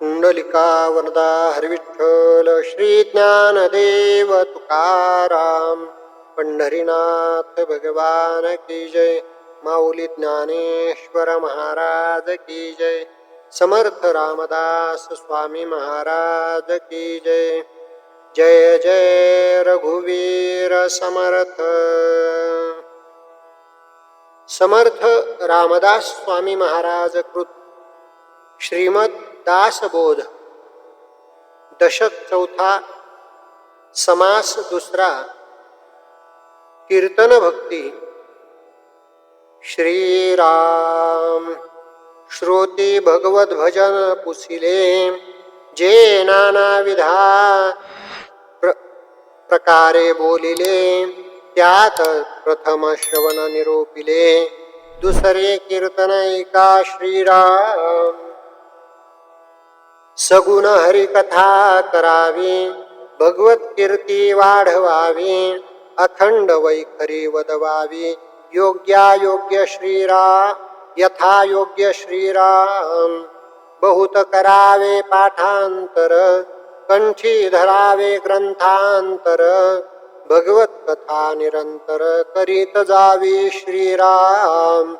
कुंडलिका वरदा हरविठ्ठल श्री ज्ञानदेव तुकाराम पंढरीनाथ भगवान की जय माऊली ज्ञानेश्वर महाराज की जय समर्थ रामदास स्वामी महाराज की जय जय जय रघुवीर समर्थ। समर्थ रामदास स्वामी महाराज कृत। श्रीमद दासबोध. दशक चौथा समास दुसरा कीर्तन भक्ती. श्रीराम श्रोती भगवत भजन पुसिले जे नाना विधा प्र प्रकारे बोलिले त्यात प्रथम श्रवण निरोपिले दुसरे कीर्तन एका श्रीराम. सगुण हरिकथा करावी भगवत कीर्ती वाढवावी अखंड वैखरी वदवावी. योग्यायोग्य श्रीरा यथा योग्य श्रीराम. बहुत करावे पाठांतर कंठी धरावे ग्रंथांतर. भगवत कथा निरंतर करीत जावी श्रीराम.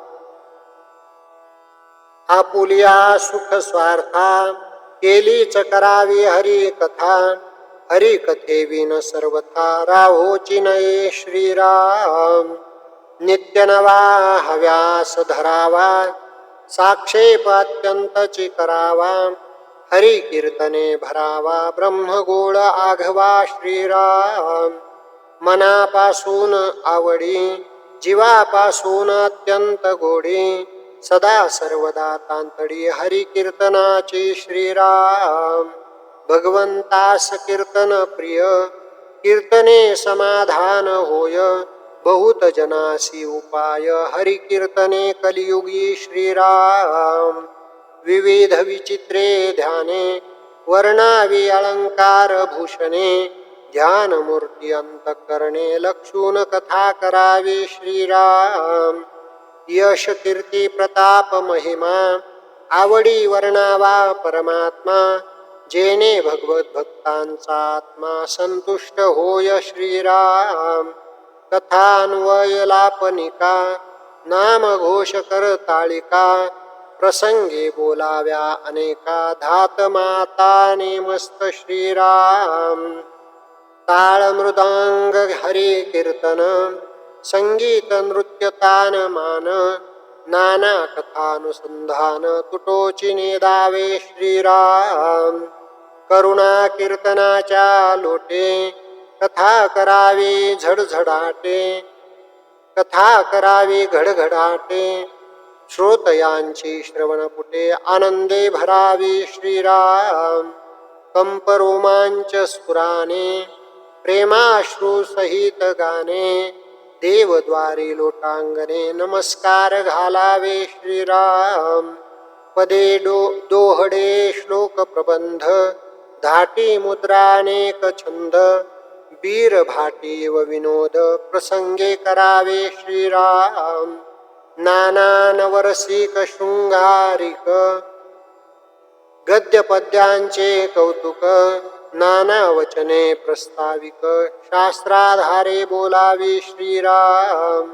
आपुलिया सुख स्वार्था केलीच करावी हरी कथा. हरी कथेविन सर्वथा राहो चिनये श्रीराम. नित्य नवा हव्यास धरावा साक्षेप अत्यंतची करावा हरी कीर्तने भरावा ब्रह्मगोळ आघवा श्रीराम. मनापासून आवडी जीवापासून अत्यंत गोडी. सदा सर्वदा तांतडी हरी कीर्तनाचे श्रीराम. भगवंतास कीर्तन प्रिय कीर्तने समाधान होय. बहुत जनासी उपाय हरि कीर्तने कलियुगी श्रीराम. विविध विचित्रे ध्याने वर्णावी अलंकार भूषणे ध्यानमूर्ती अंतकरणे लक्षून कथा करावे श्रीराम. यश कीर्ती प्रताप महिमा आवडी वर्णावा परमात्मा जेने भगवत भक्तांचा आत्मा संतुष्ट होय श्रीराम। कथान्वय लापनिका नाम घोष कर ताळिका प्रसंगे बोलाव्या अनेका धात माता नेमस्त श्रीराम। ताळ मृदांग हरी कीर्तन संगीत नृत्य तान मान नाना कथानुसंधान तुटोची नेदावे श्रीराम। करुणा कीर्तनाच्या लोटे कथा करावी झडझडाटे कथा करावी घडघडाटे श्रोतयांची श्रवणपुटे आनंदे भरावी श्रीराम। कंपरोमांच स्फुराने प्रेमाश्रू सहित गाणे देवद्वारी लोटांगणे नमस्कार घालावे श्रीराम. पदे डो दोहडे श्लोक प्रबंध धाटी मुद्रानेक छंद बीर भाटी व विनोद प्रसंगे करावे श्रीराम. नाना नवरसिक शृंगारिक गद्यपद्यांचे कौतुक नाना वचने प्रस्ताविक शास्त्राधारे बोलावे श्रीराम.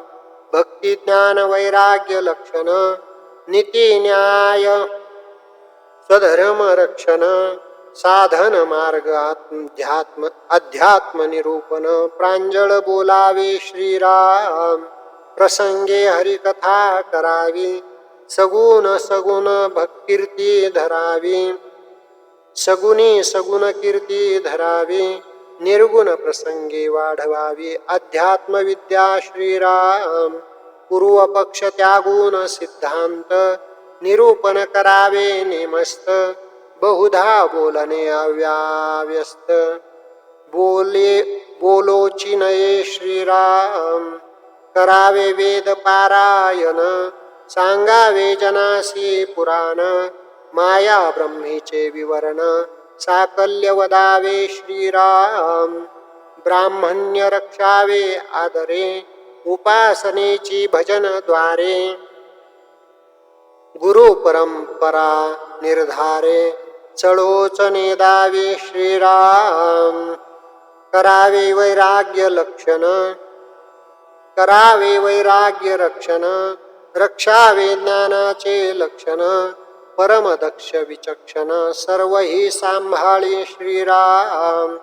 भक्ती ज्ञान वैराग्य लक्षण नीती न्याय स्वधर्म रक्षण साधन मार्ग अध्यात्म अध्यात्म निरूपण प्रांजळ बोलावे श्रीराम. प्रसंगे हरिकथा करावी सगुण सगुण भक्तिर्ती धरावी. सगुणी सगुण कीर्ती धरावी निर्गुण प्रसंगी वाढवावी. अध्यात्म विद्या श्रीराम पूर्वपक्ष त्यागून सिद्धांत निरूपण करावे नेमस्त बहुधा बोलणे अव्याव्यस्त बोले बोलोची नये श्रीराम करावे वेद पारायण सांगावे जनासी पुराण माया ब्रह्मीचे विवरण साकल्यवदावे श्रीराम. ब्राह्मण्य रक्षावे आदरे उपासनेची भजनद्वारे गुरु परंपरा निर्धारे चळोच नेदावे श्रीराम. करावे वैराग्य लक्षण करावे वैराग्य रक्षण रक्षावे ज्ञानाचे लक्षण परमदक्ष विचक्षण सर्व ही सांभाळी श्रीराम।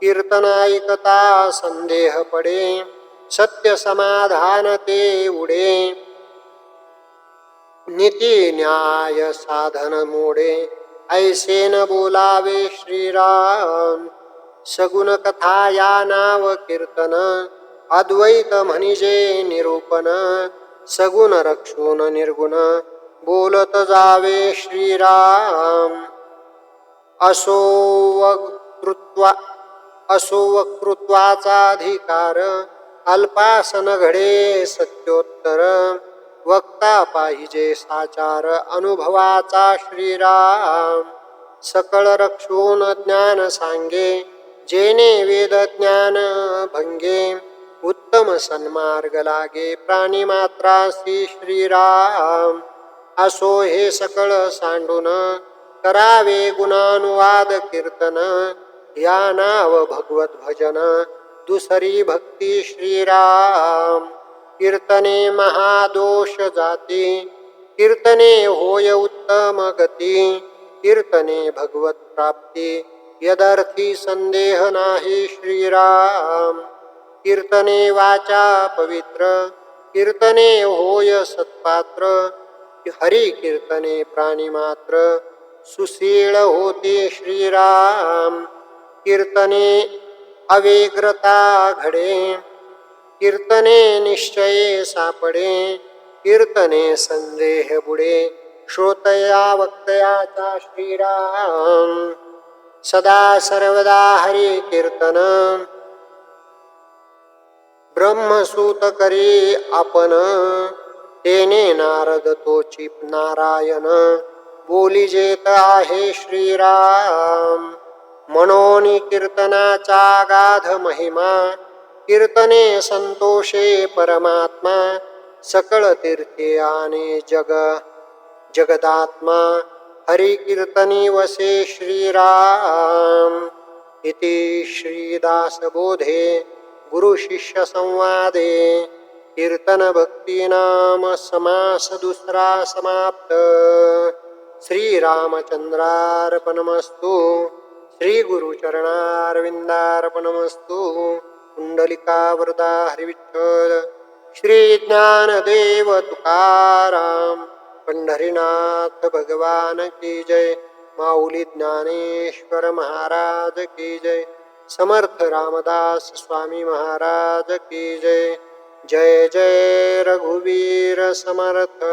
कीर्तनायकता संदेह पडे सत्य समाधान ते उडे। नीती न्याय साधन मोडे ऐसे न बोलावे श्रीराम। सगुण कथा या नाव कीर्तन अद्वैत म्हणजे निरूपण सगुण रक्षून निर्गुण। बोलत जावे श्रीराम. असो वक्तृत्वा असो वक्तृत्वाचा अधिकार अल्पासन घडे सत्योत्तर. वक्ता पाहिजे साचार अनुभवाचा श्रीराम. सकळ रक्षून ज्ञान सांगे जेने वेद ज्ञान भंगे. उत्तम सन्मार्ग लागे प्राणी मात्रासी श्रीराम. असो हे सकळ सांडून. करावे गुणानुवाद कीर्तन. या नाव भगवत भजन. दुसरी भक्ती श्रीराम. कीर्तने महादोष जाती. कीर्तने होय उत्तम गती. कीर्तने भगवत प्राप्ती. यदर्थी संदेह नाही श्रीराम. कीर्तने वाचा पवित्र. कीर्तने होय सत्पात्र. हरी कीर्तने प्राणी मात्र सुशील होते श्रीराम। कीर्तने अवेग्रता घडे कीर्तने निश्चये सापडे कीर्तने संदेह बुडे श्रोतया वक्तयाचा श्रीराम। सदा सर्वदा हरी कीर्तन। ब्रह्मसूत करी आपण। तेने नारद तोची नारायण. बोली जेत आहे श्रीराम. म्हणून कीर्तनाचा गाध महिमा. कीर्तने संतोषे परमात्मा. सकळ तीर्थे आणि जग जगदात्मा. हरी कीर्तनी वसे श्रीराम. इति श्रीदासबोधे गुरुशिष्य संवादे। कीर्तन भक्तीनाम समास दुसरा समाप्त श्रीरामचंद्रार्पणमस्तु श्रीगुरुचरणारविन्दार्पणमस्तु। गुरुचरणारविंदार्पणमस्तु वरदा हरिविठ्ठल श्रीज्ञानदेव तुकाराम पंढरीनाथ भगवान की जय। माऊली ज्ञानेश्वर महाराज की जय। समर्थ रामदास स्वामी महाराज की जय। जय जय रघुवीर समर्थ।